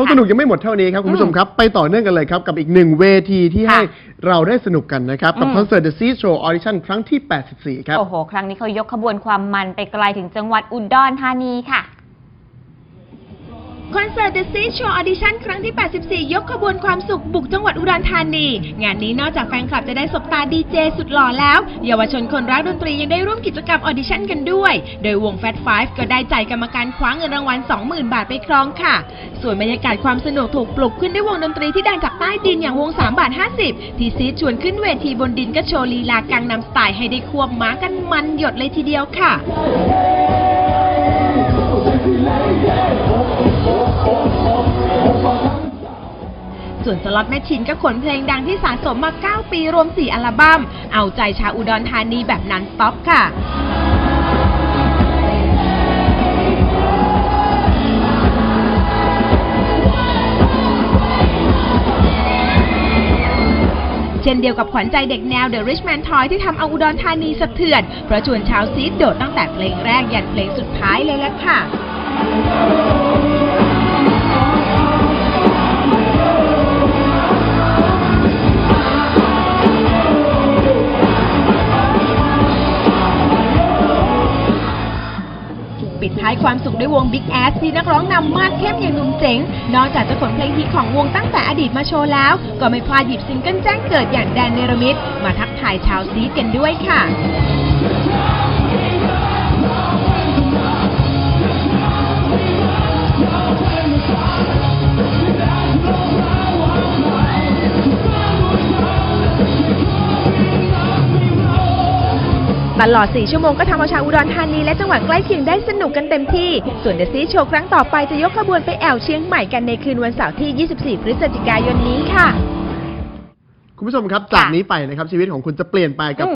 ความสนุกยังไม่หมดเท่านี้ครับคุณผู้ชมครับ ไปต่อเนื่องกันเลยครับ กับอีกหนึ่งเวทีที่ค่ะให้เราได้สนุกกันนะครับ กับอืมคอนเสิร์ต The Sea Show Audition ครั้งที่ 84 ครับ โอ้โห ครั้งนี้เขายกขบวนความมันไปไกลถึงจังหวัดอุดรธานีค่ะ คอนเสิร์ต The Sea Show Audition ครั้งที่ 84 ยกขบวนความสุขบุกจังหวัดอุดรธานี งานนี้นอกจากแฟนคลับจะได้สบตาดีเจสุดหล่อแล้ว เยาวชนคนรักดนตรียังได้ร่วมกิจกรรมออดิชั่นกันด้วย โดยวง Fat Five ก็ได้ใจกรรมการคว้าเงินรางวัล 20,000 บาทไปครองค่ะ ส่วนบรรยากาศความสนุกถูกปลุกขึ้นด้วยวงดนตรีที่ดังจากใต้ดินอย่างวง 3 บาท 50 ที่ซีชวนขึ้นเวทีบนดินก็โชว์ลีลากังนำสไตล์ให้ได้ควบม้ากันมันหยดเลยทีเดียวค่ะ ส่วนสล็อตแมชชินก็ขนเพลงดังที่สะสมมา 9 ปีรวม 4 อัลบั้ม เอาใจชาวอุดรธานีแบบนั้นสต็อปค่ะเช่นเดียวกับขวัญใจเด็กแนว The Rich Man Toy ที่ทำเอาอุดรธานีสะเทือน เพราะชวนชาวซีดโดดตั้งแต่เพลงแรกยันเพลงสุดท้ายเลยละค่ะ ท้ายความสุขด้วยวง Big Ass ที่นักร้องนำมาดเข้มอย่างหนุ่มเจ๋ง นอกจากจะขนเพลงฮิตของวงตั้งแต่อดีตมาโชว์แล้ว ก็ไม่พลาดหยิบซิงเกิลแจ้งเกิดอย่างแดนเนรมิตมาทักทายชาวซีดกันด้วยค่ะ ตลอด 4 ชั่วโมงก็ทำเอาชาวอุดรธานีและจังหวัดใกล้เคียงได้สนุกกันเต็มที่ ส่วนเดซีโชว์ครั้งต่อไปจะยกขบวนไปแอวเชียงใหม่กันในคืนวันเสาร์ที่ 24 พฤศจิกายนนี้ค่ะ คุณผู้ชมครับจากนี้ไปนะครับชีวิตของคุณจะเปลี่ยนไปกับ